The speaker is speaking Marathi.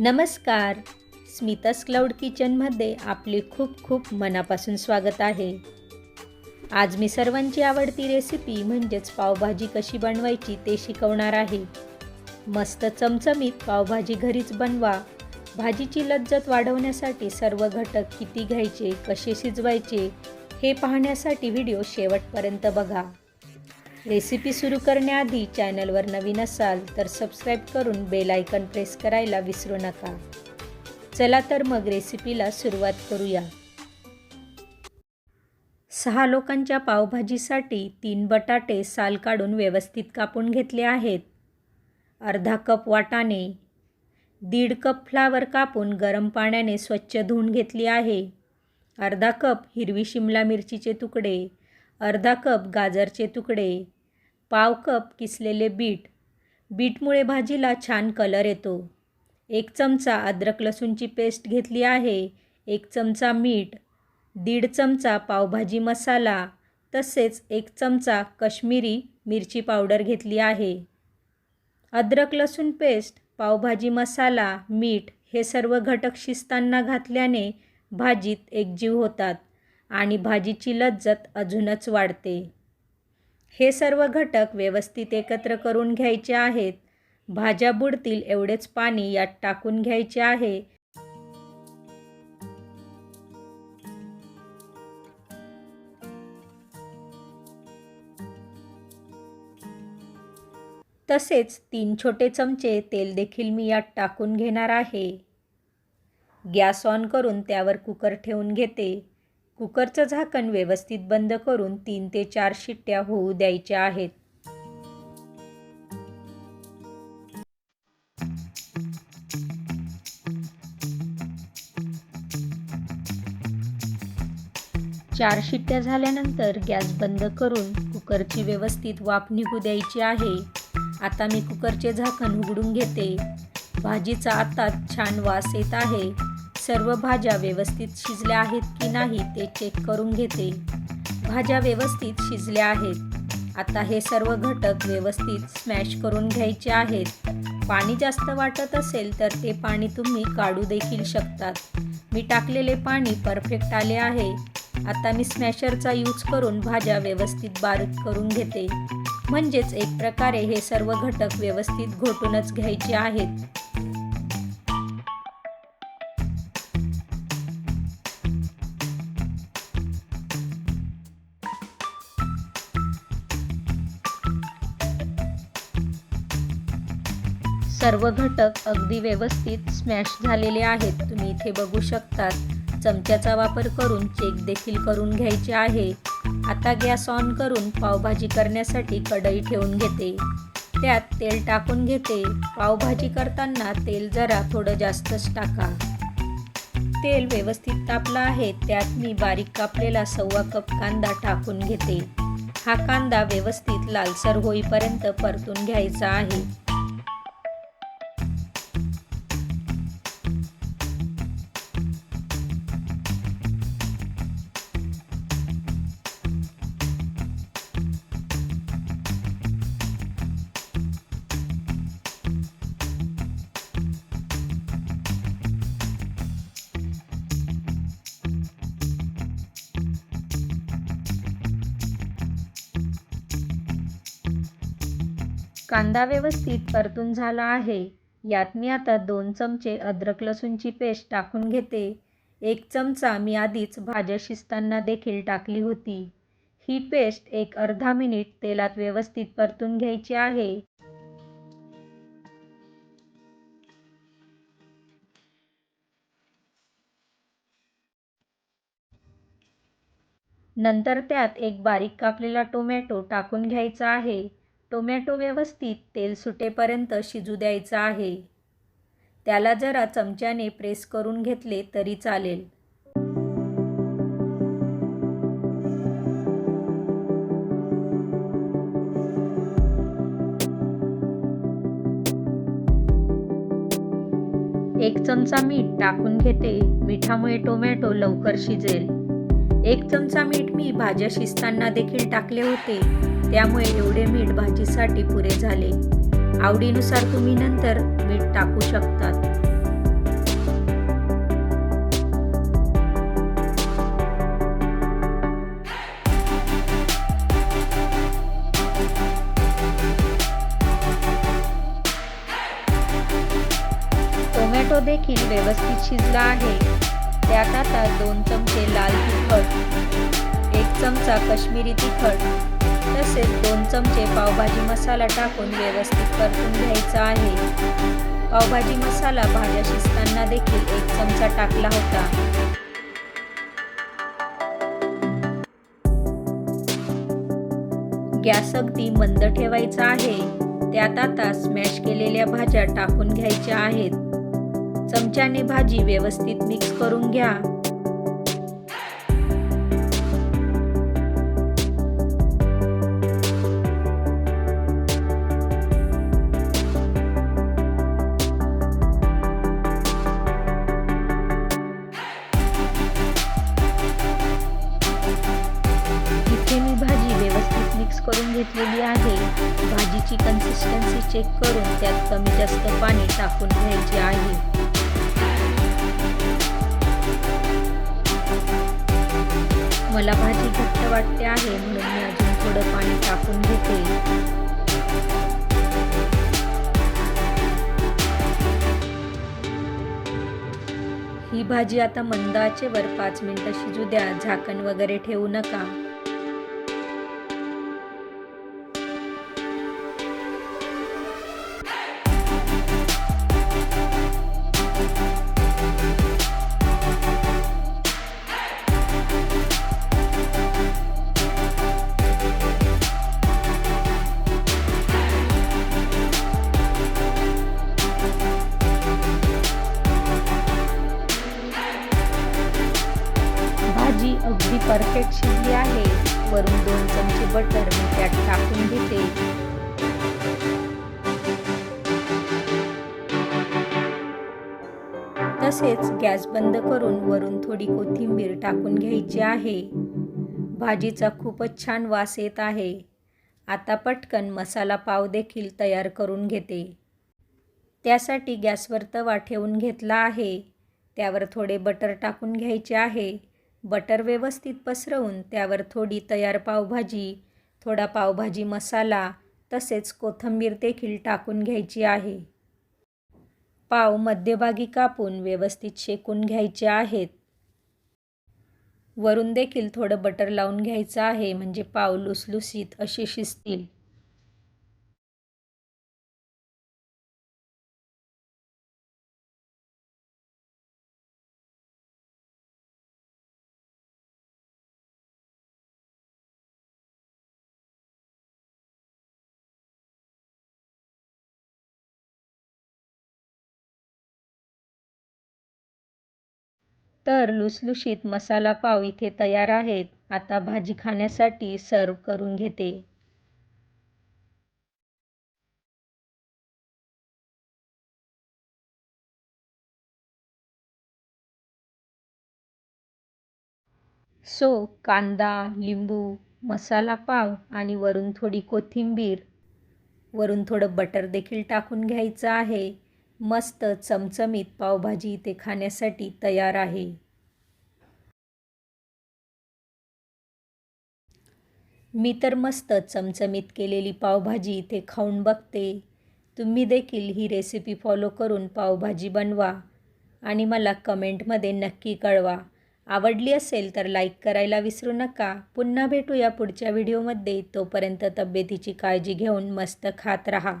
नमस्कार. स्मितास क्लाउड किचनमध्ये आपले खूप खूप मनापासून स्वागत आहे. आज मी सर्वांची आवडती रेसिपी म्हणजेच पावभाजी कशी बनवायची ते शिकवणार आहे. मस्त चमचमीत पावभाजी घरीच बनवा. भाजीची लज्जत वाढवण्यासाठी सर्व घटक किती घ्यायचे कसे शिजवायचे हे पाहण्यासाठी व्हिडिओ शेवटपर्यंत बघा. रेसिपी सुरू करण्याआधी चॅनलवर नवीन असाल तर सबस्क्राईब करून बेल आयकन प्रेस करायला विसरू नका. चला तर मग रेसिपीला सुरुवात करूया. सहा लोकांच्या पावभाजीसाठी तीन बटाटे साल काढून व्यवस्थित कापून घेतले आहेत. अर्धा कप वाटाणे दीड कप फ्लावर कापून गरम पाण्याने स्वच्छ धुवून घेतली आहे. अर्धा कप हिरवी शिमला मिरचीचे तुकडे अर्धा कप गाजरचे तुकडे पाव कप किसलेले बीट. बीटमुळे भाजीला छान कलर येतो. एक चमचा अद्रक लसूणची पेस्ट घेतली आहे. एक चमचा मीठ. दीड चमचा पावभाजी मसाला. तसेच एक चमचा कश्मीरी मिरची पावडर घेतली आहे. अद्रक लसूण पेस्ट पावभाजी मसाला मीठ हे सर्व घटक शिजताना घातल्याने भाजीत एकजीव होतात आणि भाजीची लज्जत अजूनच वाढते. हे सर्व घटक व्यवस्थित एकत्र करून घ्यायचे आहेत. भाज्या बुडतील एवढेच पाणी यात टाकून घ्यायचे आहे. तसेच तीन छोटे चमचे तेल देखील मी यात टाकून घेणार आहे. गॅस ऑन करून त्यावर कुकर ठेवून घेते. कुकरचं झाकण व्यवस्थित बंद करून तीन ते चार शिट्ट्या होऊ द्यायच्या आहेत. चार शिट्ट्या झाल्यानंतर गॅस बंद करून कुकरची व्यवस्थित वाफ निघू द्यायची आहे. आता मी कुकरचे झाकण उघडून घेते. भाजीचा आता छान वास येत आहे. सर्व भाज्या व्यवस्थित शिजल्या आहेत की नाही ते चेक करून घेते. भाज्या व्यवस्थित शिजल्या आहेत. आता हे सर्व घटक व्यवस्थित स्मॅश करून घ्यायचे आहेत. पाणी जास्त वाटत असेल तर ते पाणी तुम्ही काढू देखील शकतात. मी टाकलेले पाणी परफेक्ट आले आहे. आता मी स्मॅशरचा यूज करून भाज्या व्यवस्थित बारीक करून घेते. म्हणजेच एक प्रकारे हे सर्व घटक व्यवस्थित घोटूनच घ्यायचे आहेत. सर्व घटक अगदी व्यवस्थित स्मॅश झालेले आहेत. तुम्ही इथे बघू शकतात. चमच्याचा वापर करून चेक देखील करून घ्यायचे आहे. आता गॅस ऑन करून पावभाजी करण्यासाठी कढई ठेवून घेते. त्यात तेल टाकून घेते. पावभाजी करताना तेल जरा थोडं जास्तच टाका. तेल व्यवस्थित तापलं आहे. त्यात मी बारीक कापलेला सव्वा कप कांदा टाकून घेते. हा कांदा व्यवस्थित लालसर होईपर्यंत परतून घ्यायचा आहे. कांदा व्यवस्थित परतून झाला आहे. यात मी आता दोन चमचे अद्रक लसूणची पेस्ट टाकून घेते. एक चमचा मी आधीच भाज्या शिजताना देखील टाकली होती. ही पेस्ट एक अर्धा मिनिट तेलात व्यवस्थित परतून घ्यायची आहे. नंतर त्यात एक बारीक कापलेला टोमॅटो टाकून घ्यायचा आहे. टोमॅटो व्यवस्थित तेल सुटेपर्यंत शिजू द्यायचा आहे. त्याला जरा चमच्याने प्रेस करून घेतले तरी चालेल. एक चमचा मीठ टाकून घेते. मिठामुळे टोमॅटो लवकर शिजेल. एक चमचा मीठ मी भाज्या शिजताना देखील टाकले होते. त्यामुळे एवढे मीठ भाजीसाठी पुरे झाले. आवडीनुसार तुम्ही नंतर मीठ टाकू शकतात. टोमॅटो देखील व्यवस्थित शिजला आहे. त्यात आता दोन चमचे लाल तिखट एक चमचा कश्मीरी तिखट तसेच दोन चमचे पावभाजी मसाला टाकून व्यवस्थित परतून घ्यायचा आहे. पावभाजी मसाला भाज्या शिजताना देखील एक चमचा टाकला होता. गॅस अगदी मंद ठेवायचा आहे. त्यात आता स्मॅश केलेल्या भाज्या टाकून घ्यायच्या आहेत. चमच्याने भाजी व्यवस्थित मिक्स करून घ्या. करून घेतलेली आहे. भाजीची कन्सिस्टन्सी चेक करून त्यात कमी जास्त पाणी टाकून घ्यायचे आहे. मला भाजी घट्ट वाटते आहे म्हणून मी अजून थोडं पाणी टाकून घेते. ही भाजी आता मंद आचेवर पाच मिनिटं शिजू द्या. झाकण वगैरे ठेवू नका. परफेक्ट शिजली आहे. वरून दोन चमचे बटर मी त्यात टाकून घेते तसेच गॅस बंद करून वरून थोडी कोथिंबीर टाकून घ्यायची आहे. भाजीचा खूपच छान वास येत आहे. आता पटकन मसाला पाव देखील तयार करून घेते. त्यासाठी गॅसवर तवा ठेवून घेतला आहे. त्यावर थोडे बटर टाकून घ्यायचे आहे. बटर व्यवस्थित पसरवून त्यावर थोडी तयार पावभाजी थोडा पावभाजी मसाला तसेच कोथिंबीर देखील टाकून घ्यायची आहे. पाव मध्यभागी कापून व्यवस्थित शेकून घ्यायचे आहेत. वरून देखील थोडं बटर लावून घ्यायचं आहे म्हणजे पाव लुसलुसीत असे शिजतील. तर लुसलुशीत मसाला पाव इथे तयार आहेत. आता भाजी खाण्यासाठी सर्व करून घेते. सो कांदा लिंबू मसाला पाव आणि वरून थोडी कोथिंबीर. वरून थोडं बटर देखील टाकून घ्यायचं आहे. मस्त चमचमीत पावभाजी इथे खाण्यासाठी तयार आहे. मी तर मस्त चमचमीत केलेली पावभाजी इथे खाऊन बघते. तुम्ही देखील ही रेसिपी फॉलो करून पावभाजी बनवा आणि मला कमेंटमध्ये नक्की कळवा. आवडली असेल तर लाईक करायला विसरू नका. पुन्हा भेटूया पुढच्या व्हिडिओमध्ये तोपर्यंत तब्येतीची काळजी घेऊन मस्त खात राहा.